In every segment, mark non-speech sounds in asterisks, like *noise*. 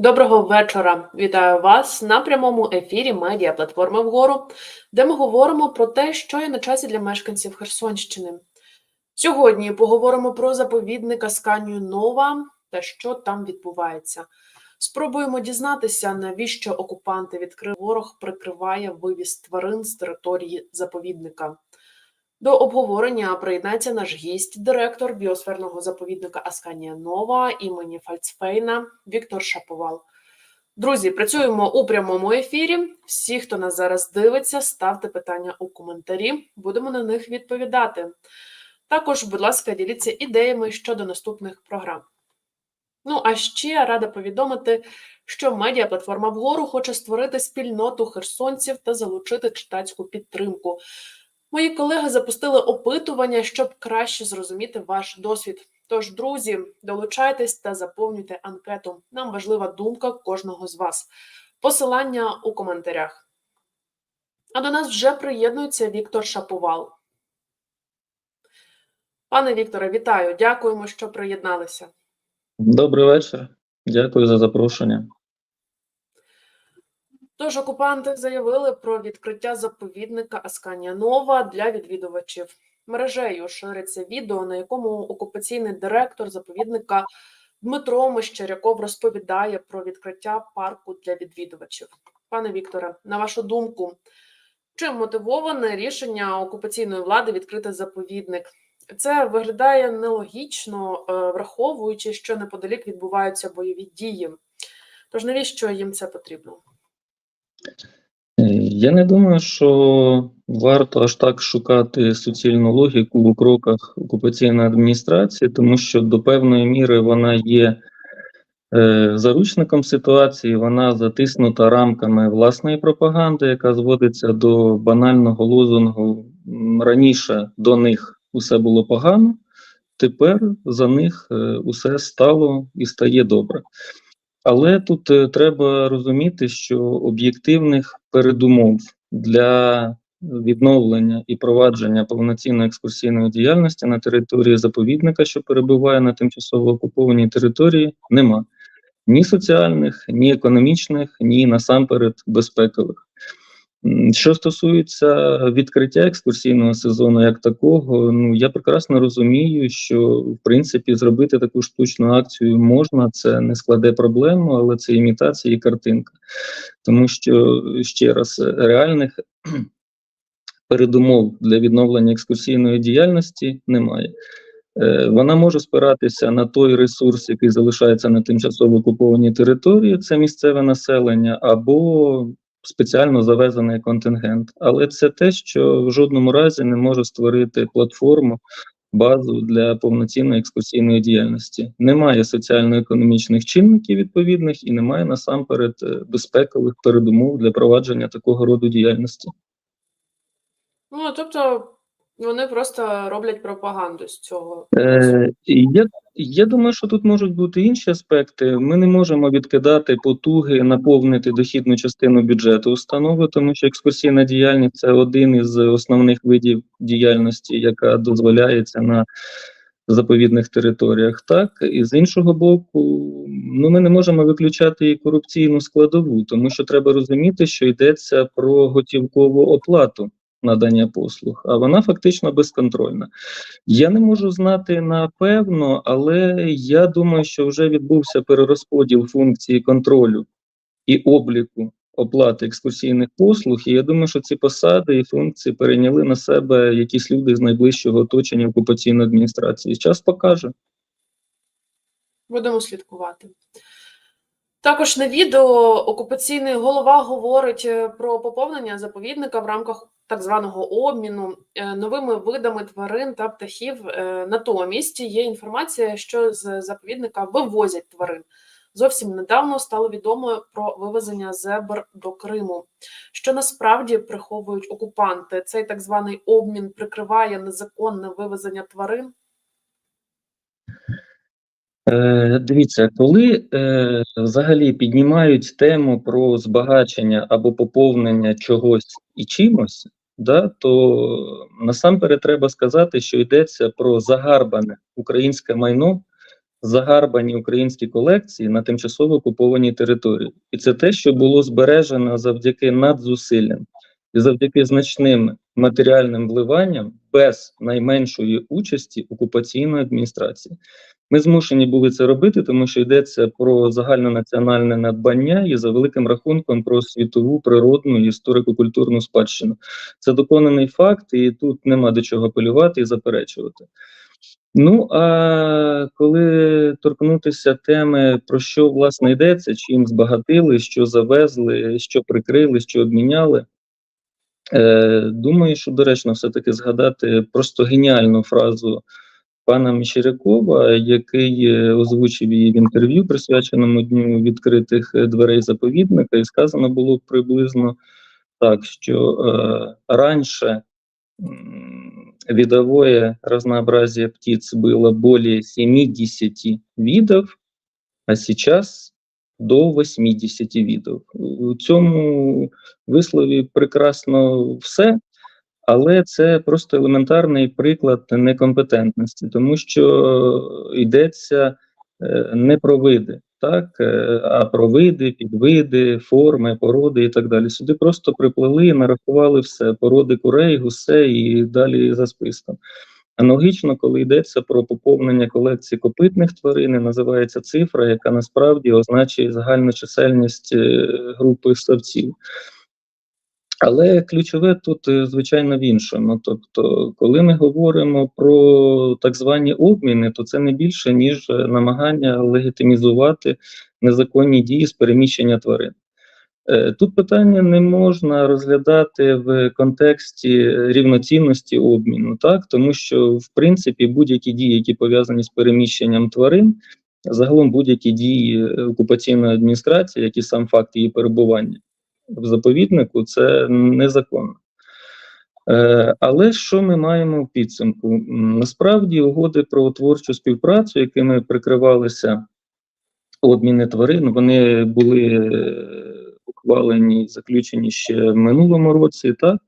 Доброго вечора. Вітаю вас на прямому ефірі медіа платформи вгору, де ми говоримо про те, що є на часі для мешканців Херсонщини. Сьогодні поговоримо про заповідник Асканію Нова та що там відбувається. Спробуємо дізнатися, навіщо окупанти відкрив ворог прикриває вивіз тварин з території заповідника. До обговорення приєднається наш гість, директор біосферного заповідника Асканія Нова імені Фальцфейна Віктор Шаповал. Друзі, працюємо у прямому ефірі. Всі, хто нас зараз дивиться, ставте питання у коментарі. Будемо на них відповідати. Також, будь ласка, діліться ідеями щодо наступних програм. Ну а ще рада повідомити, що медіаплатформа вгору хоче створити спільноту херсонців та залучити читацьку підтримку. Мої колеги запустили опитування, щоб краще зрозуміти ваш досвід. Тож, друзі, долучайтесь та заповнюйте анкету. Нам важлива думка кожного з вас. Посилання у коментарях. А до нас вже приєднується Віктор Шаповал. Пане Вікторе, вітаю! Дякуємо, що приєдналися. Добрий вечір. Дякую за запрошення. Тож окупанти заявили про відкриття заповідника Асканія Нова для відвідувачів. Мережею шириться відео, на якому окупаційний директор заповідника Дмитро Мещеряков розповідає про відкриття парку для відвідувачів. Пане Вікторе, на вашу думку, чим мотивоване рішення окупаційної влади відкрити заповідник? Це виглядає нелогічно, е, враховуючи, що неподалік відбуваються бойові дії. Тож навіщо їм це потрібно? Е, Я не думаю, що варто аж так шукати суцільну логіку у кроках окупаційної адміністрації, тому що до певної міри вона є е, заручником ситуації, вона затиснута рамками власної пропаганди, яка зводиться до банального лозунгу раніше до них усе було погано, тепер за них е, усе стало і стає добре. Але тут е, треба розуміти, що об'єктивних передумов для відновлення і провадження повноцінної екскурсійної діяльності на території заповідника, що перебуває на тимчасово окупованій території, нема ні соціальних, ні економічних, ні насамперед безпекових. Що стосується відкриття екскурсійного сезону як такого, ну я прекрасно розумію, що в принципі зробити таку штучну акцію можна, це не складе проблему, але це імітація і картинка. Тому що ще раз реальних *clears throat* передумов для відновлення екскурсійної діяльності немає. Е, Вона може спиратися на той ресурс, який залишається на тимчасово окупованій території, це місцеве населення, або спеціально завезений контингент. Але це те, що в жодному разі не може створити платформу, базу для повноцінної екскурсійної діяльності. Немає соціально-економічних чинників відповідних і немає насамперед е, безпекових передумов для провадження такого роду діяльності. Ну, тобто вони просто роблять пропаганду з цього. Е, я, я думаю, що тут можуть бути інші аспекти. Ми не можемо відкидати потуги наповнити дохідну частину бюджету установи, тому що екскурсійна діяльність це один із основних видів діяльності, яка дозволяється на заповідних територіях. Так і з іншого боку, ну ми не можемо виключати і корупційну складову, тому що треба розуміти, що йдеться про готівкову оплату надання послуг, а вона фактично безконтрольна. Я не можу знати напевно, але я думаю, що вже відбувся перерозподіл функції контролю і обліку оплати екскурсійних послуг. І я думаю, що ці посади і функції перейняли на себе якісь люди з найближчого оточення окупаційної адміністрації. Час покаже. Будемо слідкувати. Також на відео окупаційний голова говорить е, про поповнення заповідника в рамках так званого обміну е, новими видами тварин та птахів. Е, Натомість є інформація, що з заповідника вивозять тварин. Зовсім недавно стало відомо про вивезення зебр до Криму, що насправді приховують окупанти. Цей так званий обмін прикриває незаконне вивезення тварин. Е, дивіться, коли е, взагалі піднімають тему про збагачення або поповнення чогось і чимось, да, то насамперед треба сказати, що йдеться про загарбане українське майно, загарбані українські колекції на тимчасово окупованій території. І це те, що було збережено завдяки надзусиллям і завдяки значним матеріальним вливанням без найменшої участі окупаційної адміністрації. Ми змушені були це робити, тому що йдеться про загальнонаціональне надбання і за великим рахунком про світову природну і історико-культурну спадщину. Це доконаний факт, і тут нема до чого апелювати і заперечувати. Ну а коли торкнутися теми, про що власне йдеться, чим збагатили, що завезли, що прикрили, що обміняли. Е, Думаю, що доречно все-таки згадати просто геніальну фразу пана Міщерякова, який е, озвучив її в інтерв'ю, присвяченому дню відкритих е, дверей заповідника, і сказано було приблизно так, що е, раніше видовое разнообразие птиц было более 70 видов, а сейчас до 80 видів. У цьому вислові прекрасно все, але це просто елементарний приклад некомпетентності, тому що йдеться е, не про види, так, е, а про види, підвиди, форми, породи і так далі. Сюди просто приплели нарахували все: породи курей, гусей і далі за списком. Аналогічно, коли йдеться про поповнення колекції копитних тварин, називається цифра, яка насправді означає загальну чисельність е, групи ставців. Але ключове тут, е, звичайно, в іншому. Тобто, коли ми говоримо про так звані обміни, то це не більше, ніж е, намагання легітимізувати незаконні дії з переміщення тварин. Е, Тут питання не можна розглядати в контексті рівноцінності обміну, так тому що в принципі будь-які дії, які пов'язані з переміщенням тварин, загалом будь-які дії окупаційної адміністрації, як і сам факт її перебування в заповіднику, це незаконно. Е, Але що ми маємо в підсумку? Насправді угоди про творчу співпрацю, якими прикривалися обміни тварин, вони були е, ухвалені заключені ще в минулому році, так?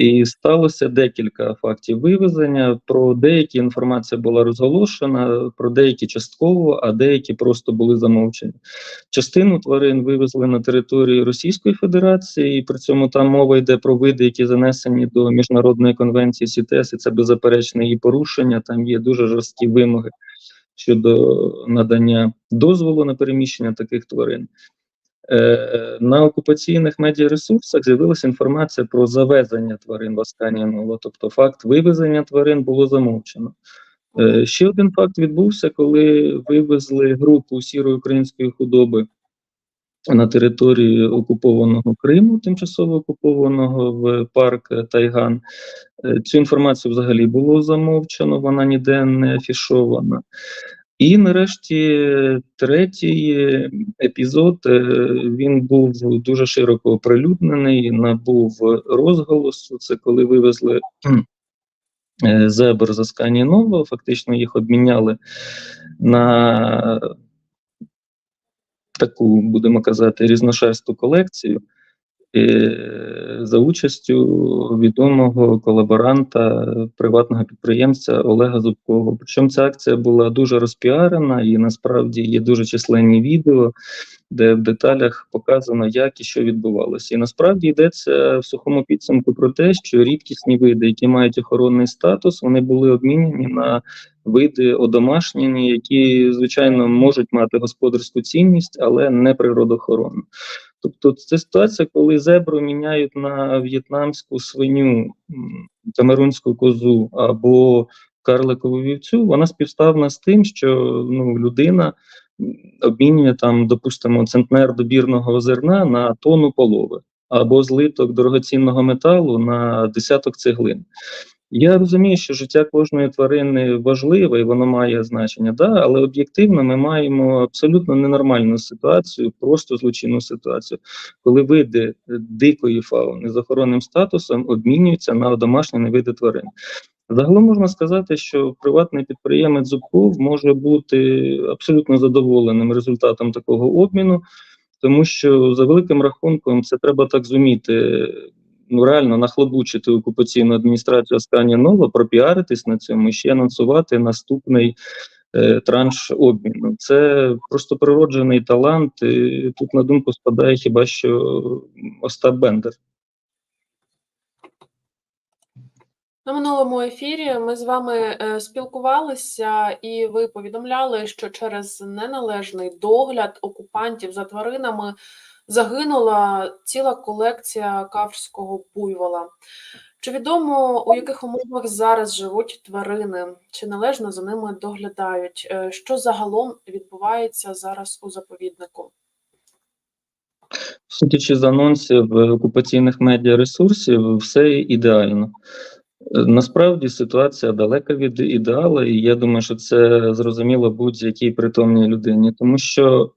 І сталося декілька фактів вивезення. Про деякі інформація була розголошена, про деякі частково, а деякі просто були замовчені. Частину тварин вивезли на територію Російської Федерації, і при цьому там мова йде про види, які занесені до міжнародної конвенції СІТЕС, і це беззаперечне її порушення. Там є дуже жорсткі вимоги щодо надання дозволу на переміщення таких тварин. Е, На окупаційних медіаресурсах з'явилася інформація про завезення тварин в Асканіново, тобто факт вивезення тварин було замовчено. Е, Ще один факт відбувся, коли вивезли групу сірої української худоби на територію окупованого Криму, тимчасово окупованого в парк Тайган. Е, Цю інформацію взагалі було замовчено, вона ніде не афішована. І нарешті третій епізод е, він був дуже широко оприлюднений, набув розголосу. Це коли вивезли е, зебр з Асканії Ново, фактично їх обміняли на таку, будемо казати, різношерсту колекцію. Е, За участю відомого колаборанта приватного підприємця Олега Зубкова. Причому ця акція була дуже розпіарена, і насправді є дуже численні відео, де в деталях показано, як і що відбувалося. І насправді йдеться в сухому підсумку про те, що рідкісні види, які мають охоронний статус, вони були обмінені на види одомашнені, які звичайно можуть мати господарську цінність, але не природоохоронну. Тобто це ситуація, коли зебру міняють на в'єтнамську свиню, камерунську козу або карликову вівцю, вона співставна з тим, що ну, людина обмінює там, допустимо, центнер добірного зерна на тонну полови, або злиток дорогоцінного металу на десяток цеглин. Я розумію, що життя кожної тварини важливе і воно має значення, да, але об'єктивно ми маємо абсолютно ненормальну ситуацію, просто злочинну ситуацію, коли види е, дикої фауни з охоронним статусом обмінюються на домашні види тварин. Загалом можна сказати, що приватний підприємець Зубков може бути абсолютно задоволеним результатом такого обміну, тому що за великим рахунком це треба так зуміти. Ну, реально нахлобучити окупаційну адміністрацію Асканія Нова, пропіаритись на цьому і ще анонсувати наступний е, транш обміну. Це просто природжений талант. І тут на думку спадає хіба що Остап Бендер. На минулому ефірі ми з вами е, спілкувалися, і ви повідомляли, що через неналежний догляд окупантів за тваринами загинула ціла колекція каврського буйвола. Чи відомо, у яких умовах зараз живуть тварини? Чи належно за ними доглядають? Е, Що загалом відбувається зараз у заповіднику? Судячи з анонсів е, окупаційних медіаресурсів, все ідеально. Е, Насправді ситуація далека від ідеалу, і я думаю, що це зрозуміло будь-якій притомній людині, тому що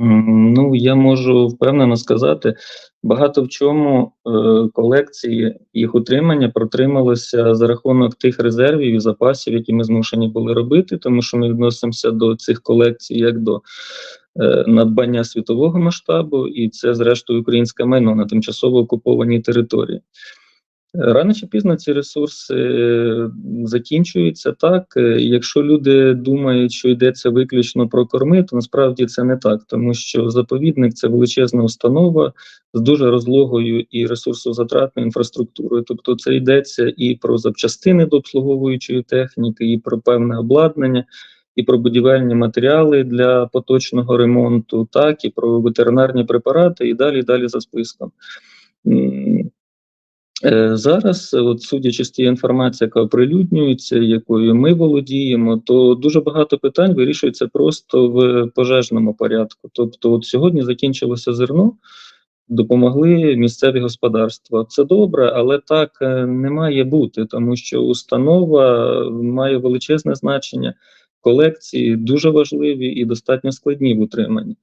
ну, я можу впевнено сказати, багато в чому е, колекції їх утримання протрималося за рахунок тих резервів і запасів, які ми змушені були робити, тому що ми відносимося до цих колекцій як до е, надбання світового масштабу, і це, зрештою, українське майно на тимчасово окупованій території. Рано чи пізно ці ресурси закінчуються так. Е, Якщо люди думають, що йдеться виключно про корми, то насправді це не так, тому що заповідник це величезна установа з дуже розлогою і ресурсозатратною інфраструктурою. Тобто, це йдеться і про запчастини до обслуговуючої техніки, і про певне обладнання, і про будівельні матеріали для поточного ремонту, так і про ветеринарні препарати, і далі, і далі за списком. Е, Зараз, е, от судячи з тієї інформації, яка оприлюднюється, якою ми володіємо, то дуже багато питань вирішується просто в пожежному порядку. Тобто, от сьогодні закінчилося зерно, допомогли місцеві господарства. Це добре, але так е, не має бути, тому що установа має величезне значення. Колекції дуже важливі і достатньо складні в утриманні.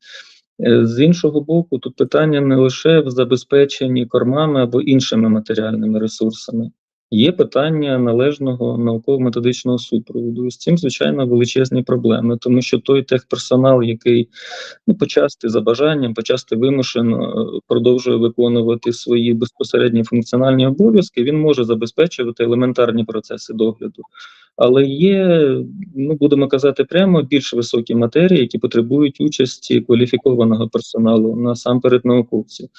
Е, З іншого боку, тут питання не лише в забезпеченні кормами або іншими матеріальними ресурсами. Є питання належного науково-методичного супроводу. І з цим, звичайно, величезні проблеми, тому що той техперсонал, який ну, почасти за бажанням, почасти вимушено е, продовжує виконувати свої безпосередні функціональні обов'язки, він може забезпечувати елементарні процеси догляду. Але є, ну будемо казати прямо, більш високі матерії, які потребують участі кваліфікованого персоналу, насамперед науковців.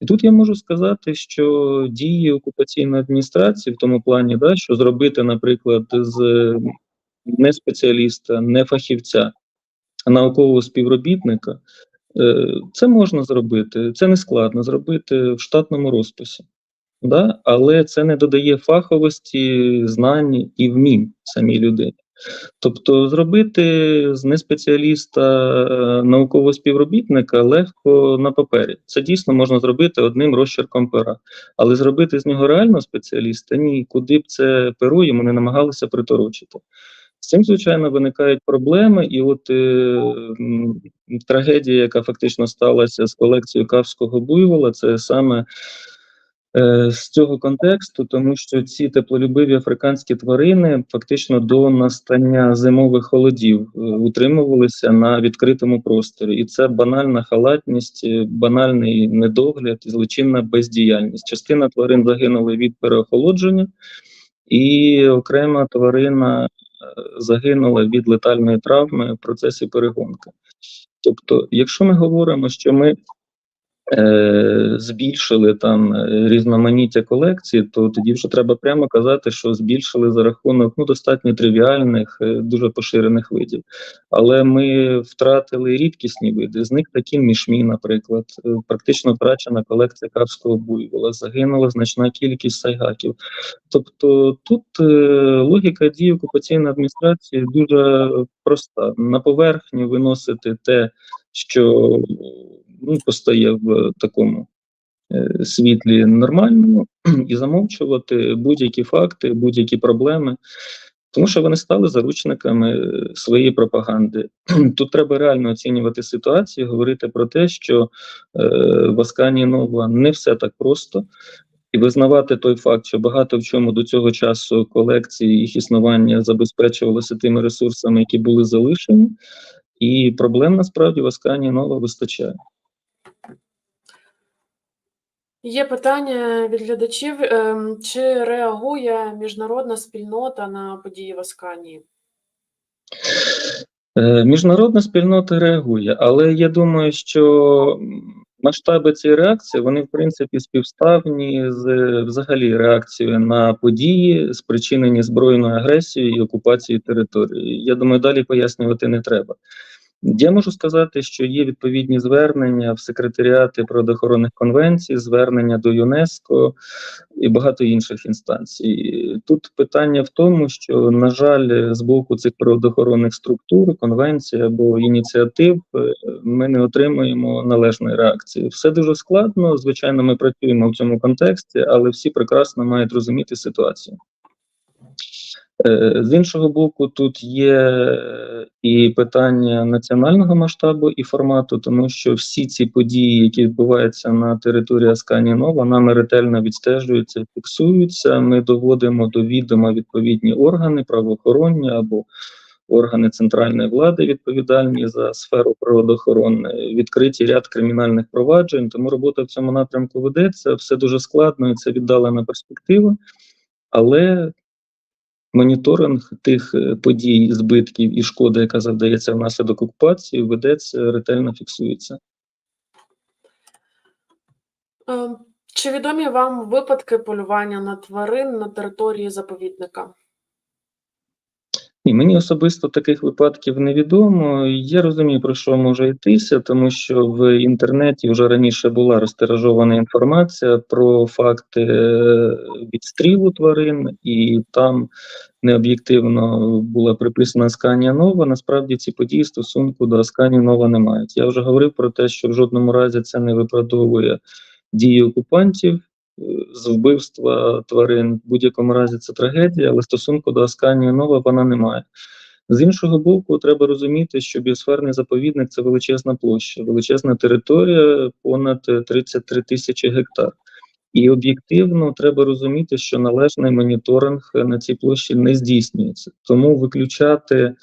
І тут я можу сказати, що дії окупаційної адміністрації в тому плані, да, що зробити, наприклад, з не спеціаліста, не фахівця, а наукового співробітника, е, це можна зробити, це не складно зробити в штатному розписі. Да? Але це не додає фаховості, знань і вмінь самій людині. Тобто, зробити з неспеціаліста е, наукового співробітника легко на папері. Це дійсно можна зробити одним розчерком пера. Але зробити з нього реального спеціаліста ні, куди б це перо йому не намагалися приторочити. З цим, звичайно, виникають проблеми, і от е, трагедія, яка фактично сталася з колекцією кавського буйвола, це саме з цього контексту, тому що ці теплолюбиві африканські тварини фактично до настання зимових холодів е, утримувалися на відкритому просторі, і це банальна халатність, е, банальний недогляд і злочинна бездіяльність. Частина тварин загинули від переохолодження, і окрема тварина е, загинула від летальної травми в процесі перегонки. Тобто, якщо ми говоримо, що ми е, збільшили там е, різноманіття колекцій, то тоді вже треба прямо казати, що збільшили за рахунок ну, достатньо тривіальних, е, дуже поширених видів. Але ми втратили рідкісні види. З них такі мішмі, наприклад, практично втрачена колекція карського буйвола, загинула значна кількість сайгаків. Тобто тут логіка дії окупаційної адміністрації дуже проста: на поверхню виносити те, що ну, постає в такому е, світлі нормальному, *clears throat* і замовчувати будь-які факти, будь-які проблеми. Тому що вони стали заручниками е, своєї пропаганди. *clears throat* Тут треба реально оцінювати ситуацію, говорити про те, що е, в Аскані Нова не все так просто, і визнавати той факт, що багато в чому до цього часу колекції їх існування забезпечувалося тими ресурсами, які були залишені, і проблем насправді в Аскані Нова вистачає. Є питання від глядачів, ем, чи реагує міжнародна спільнота на події в Асканії? Е, Міжнародна спільнота реагує, але я думаю, що масштаби цієї реакції вони в принципі співставні з взагалі реакцією на події, спричинені збройною агресією і окупацією території. Я думаю, далі пояснювати не треба. Я можу сказати, що є відповідні звернення в секретаріати природоохоронних конвенцій, звернення до ЮНЕСКО і багато інших інстанцій. Тут питання в тому, що, на жаль, з боку цих природоохоронних структур, конвенцій або ініціатив е, ми не отримуємо належної реакції. Все дуже складно. Звичайно, ми працюємо в цьому контексті, але всі прекрасно мають розуміти ситуацію. Е, З іншого боку, тут є е, і питання національного масштабу і формату, тому що всі ці події, які відбуваються на території Асканії Нова, нами ретельно відстежуються, фіксуються. Ми доводимо до відома відповідні органи, правоохоронні або органи центральної влади, відповідальні за сферу природоохорони, відкриті ряд кримінальних проваджень. Тому робота в цьому напрямку ведеться. Все дуже складно, і це віддалена перспектива, але моніторинг тих е, подій, збитків і шкоди, яка завдається внаслідок окупації, ведеться ретельно фіксується. Е, Чи відомі вам випадки полювання на тварин на території заповідника? Ні, мені особисто таких випадків невідомо. Я розумію, про що може йтися, тому що в інтернеті вже раніше була розтиражована інформація про факти е, відстрілу тварин, і там необ'єктивно була приписана Асканія Нова. Насправді ці події стосунку до Асканії Нова не мають. Я вже говорив про те, що в жодному разі це не виправдовує дії окупантів. З вбивства тварин в будь-якому разі це трагедія, але стосунку до Асканії Нова вона не має. З іншого боку, треба розуміти, що біосферний заповідник це величезна площа, величезна територія, понад е, 33 тисячі гектар. І об'єктивно треба розуміти, що належний моніторинг на цій площі не здійснюється. Тому виключати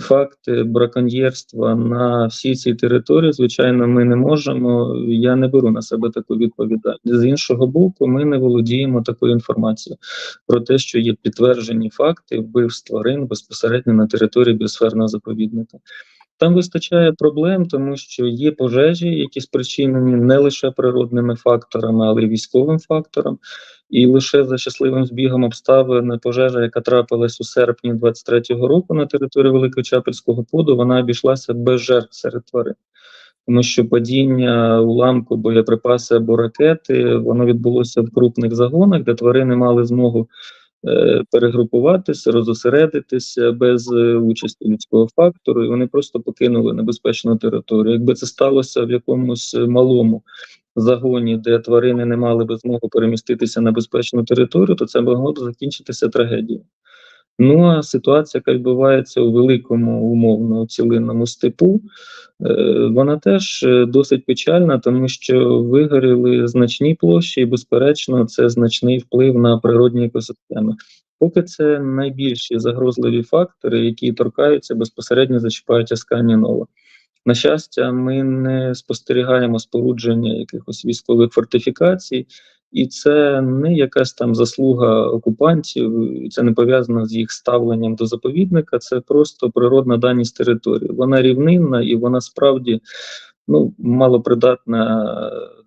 факти браконьєрства на всій цій території, звичайно, ми не можемо. Я не беру на себе таку відповідальність. З іншого боку, ми не володіємо такою інформацією про те, що є підтверджені факти вбивств тварин безпосередньо на території біосферного заповідника. Там вистачає проблем, тому що є пожежі, які спричинені не лише природними факторами, але й військовим фактором. І лише за щасливим збігом обставин пожежа, яка трапилась у серпні 23-го року на території Великого Чапельського поду, вона обійшлася без жертв серед тварин. Тому що падіння уламку, боєприпаси або ракети, воно відбулося в крупних загонах, де тварини мали змогу перегрупуватися, розосередитися без е, участі людського фактору, і вони просто покинули небезпечну територію. Якби це сталося в якомусь е, малому загоні, де тварини не мали би змогу переміститися на безпечну територію, то це могло б закінчитися трагедією. Ну а ситуація, яка відбувається у великому умовно цілинному степу, е, вона теж е, досить печальна, тому що вигоріли значні площі, і безперечно, це значний вплив на природні екосистеми. Поки це найбільші загрозливі фактори, які торкаються безпосередньо зачіпають Асканія Нова. На щастя, ми не спостерігаємо спорудження якихось військових фортифікацій, і це не якась там заслуга окупантів, це не пов'язано з їх ставленням до заповідника. Це просто природна даність території. Вона рівнинна і вона справді ну малопридатна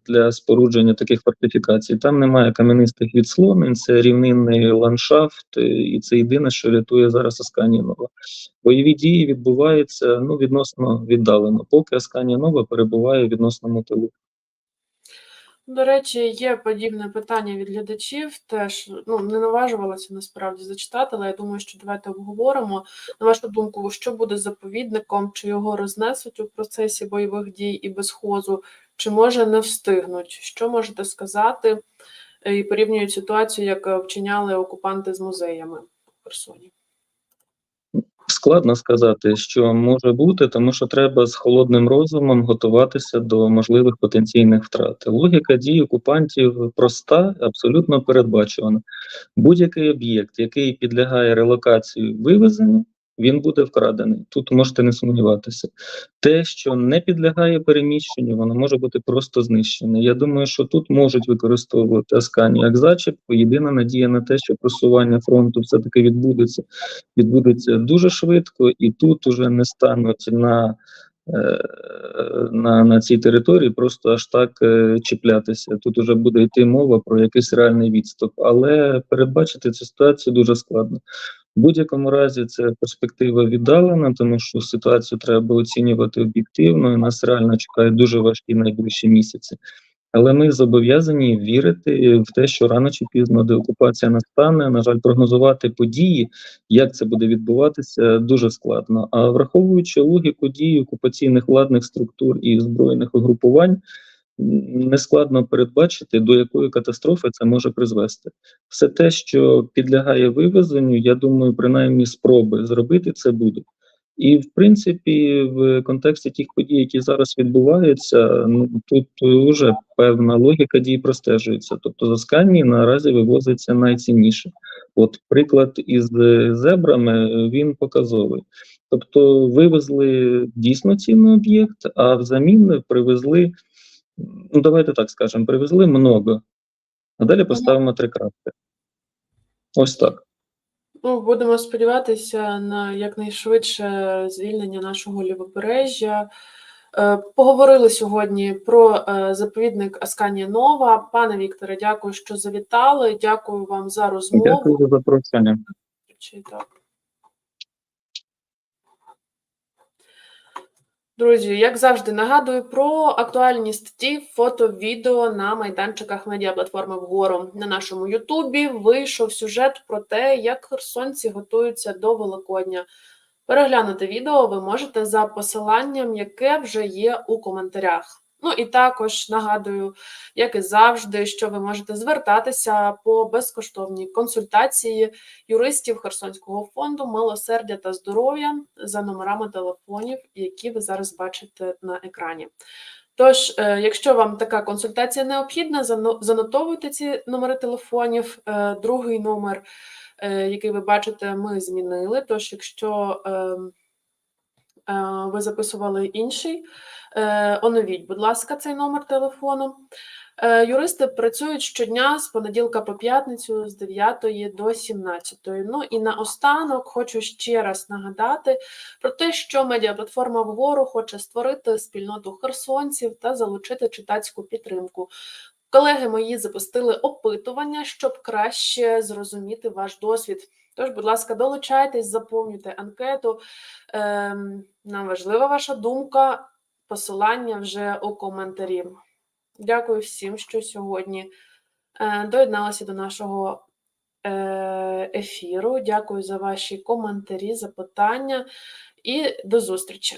для спорудження таких фортифікацій. Там немає кам'янистих відслонень, це рівнинний ландшафт, і це єдине, що рятує зараз Асканія Нова. Бойові дії відбуваються ну відносно віддалено, поки Асканія Нова перебуває в відносному тилу. До речі, є подібне питання від глядачів. Теж ну не наважувалася насправді зачитати, але я думаю, що давайте обговоримо. На вашу думку, що буде з заповідником, чи його рознесуть у процесі бойових дій і безхозу, чи може не встигнуть? Що можете сказати? І порівнюють ситуацію, як вчиняли окупанти з музеями в Херсоні. Складно сказати, що може бути, тому що треба з холодним розумом готуватися до можливих потенційних втрат. Логіка дій окупантів проста, абсолютно передбачувана. Будь-який об'єкт, який підлягає релокації вивезенню, він буде вкрадений. Тут можете не сумніватися. Те, що не підлягає переміщенню, воно може бути просто знищене. Я думаю, що тут можуть використовувати Аскані як зачіпку. Єдина надія на те, що просування фронту все-таки відбудеться, відбудеться дуже швидко, і тут уже не стануть на е, на, на цій території просто аж так е, чіплятися. Тут уже буде йти мова про якийсь реальний відступ, але передбачити цю ситуацію дуже складно. В будь-якому разі це перспектива віддалена, тому що ситуацію треба оцінювати об'єктивно. і Нас реально чекають дуже важкі найближчі місяці. Але ми зобов'язані вірити в те, що рано чи пізно деокупація настане. На жаль, прогнозувати події, як це буде відбуватися, дуже складно. А враховуючи логіку дій окупаційних владних структур і збройних угрупувань, нескладно передбачити, до якої катастрофи це може призвести. Все те, що підлягає вивезенню, я думаю, принаймні спроби зробити це будуть. І в принципі, в контексті тих подій, які зараз відбуваються, ну тут вже певна логіка дій простежується. Тобто з Асканії наразі вивозиться найцінніше. От приклад із зебрами він показовий. Тобто вивезли дійсно цінний об'єкт, а взамін привезли, ну давайте так скажемо, привезли много. А далі поставимо три крапки. Ось так. Ну, будемо сподіватися на якнайшвидше звільнення нашого лівобережжя. Е, Поговорили сьогодні про е, заповідник Асканія Нова. Пане Вікторе, дякую, що завітали. Дякую вам за розмову. Дякую за запрошення. Чи так? Друзі, як завжди, нагадую про актуальні статті, фото, відео на майданчиках медіаплатформи вгору. На нашому Ютубі вийшов сюжет про те, як херсонці готуються до Великодня. Переглянути відео ви можете за посиланням, яке вже є у коментарях. Ну і також нагадую, як і завжди, що ви можете звертатися по безкоштовній консультації юристів Херсонського фонду милосердя та здоров'я за номерами телефонів, які ви зараз бачите на екрані. Тож, е, якщо вам така консультація необхідна, зано- занотовуйте ці номери телефонів. Е, Другий номер, е, який ви бачите, ми змінили. Тож, якщо ем, ви записували інший, е, оновіть, будь ласка, цей номер телефону. Е, Юристи працюють щодня з понеділка по п'ятницю з 9 до 17. Ну і наостанок хочу ще раз нагадати про те, що медіаплатформа вгору хоче створити спільноту херсонців та залучити читацьку підтримку. Колеги мої запустили опитування, щоб краще зрозуміти ваш досвід. Тож, будь ласка, долучайтесь, заповнюйте анкету. Ем, нам важлива ваша думка, посилання вже у коментарі. Дякую всім, що сьогодні е, доєдналися до нашого е, ефіру. Дякую за ваші коментарі, запитання і до зустрічі.